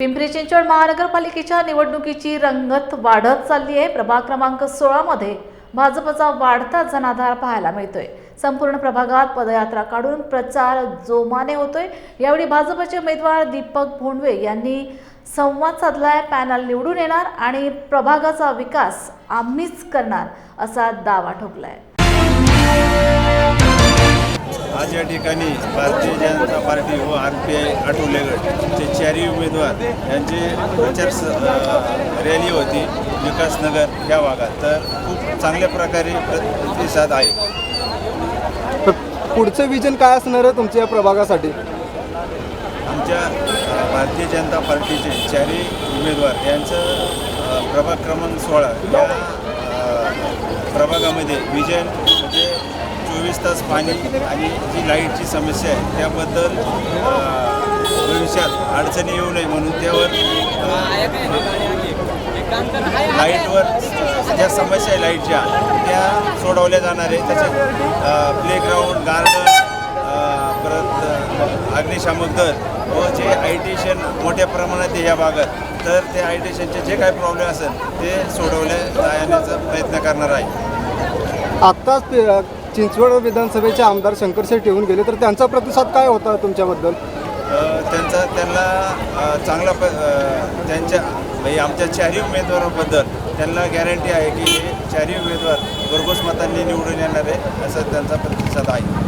पिंपरी चिंचवड महानगरपालिकेच्या निवडणुकीची रंगत वाढत चालली आहे. प्रभाग क्रमांक सोळामध्ये भाजपचा वाढता जनाधार पाहायला मिळतोय. संपूर्ण प्रभागात पदयात्रा काढून प्रचार जोमाने होतोय. यावेळी भाजपचे उमेदवार दीपक भोंडवे यांनी संवाद साधलाय पॅनल निवडून येणार आणि प्रभागाचा विकास आम्हीच करणार असा दावा ठोकलाय. आज या ठिकाणी भारतीय जनता पार्टी व आर पी आय आठवले गट चे चारही उमेदवार यांची प्रचार रॅली होती विकासनगर या भागात. तर खूप चांगल्या प्रकारे प्र- प्रतिसाद आहे. पुढचं विजन काय असणार आहे तुमच्या या प्रभागासाठी? आमच्या भारतीय जनता पार्टीचे चारही उमेदवार यांचं प्रभाग क्रमांक सोळा या प्रभागामध्ये विजय चोवीस तास पाणी आणि जी लाईटची समस्या आहे त्याबद्दल भविष्यात अडचणी येऊ नये म्हणून त्यावर लाईटवर ज्या समस्या आहे लाईटच्या त्या सोडवल्या जाणार आहे. त्याच्यात प्लेग्राऊंड गार्डन परत अग्निशामक दल व जे आयटेशन मोठ्या प्रमाणात आहे या भागात तर ते आयटेशनचे जे काही प्रॉब्लेम असेल ते सोडवले जाण्याचा प्रयत्न करणार आहे. आत्ताच चिंचवड विधानसभेचे आमदार शंकर शेठ येऊन गेले तर त्यांचा प्रतिसाद काय होता तुमच्याबद्दल? त्यांचा त्यांना चांगला प त्यांच्या म्हणजे आमच्या चारही उमेदवाराबद्दल त्यांना गॅरंटी आहे की हे चारही उमेदवार भरघोस मतांनी निवडून येणार आहे असा त्यांचा प्रतिसाद आहे.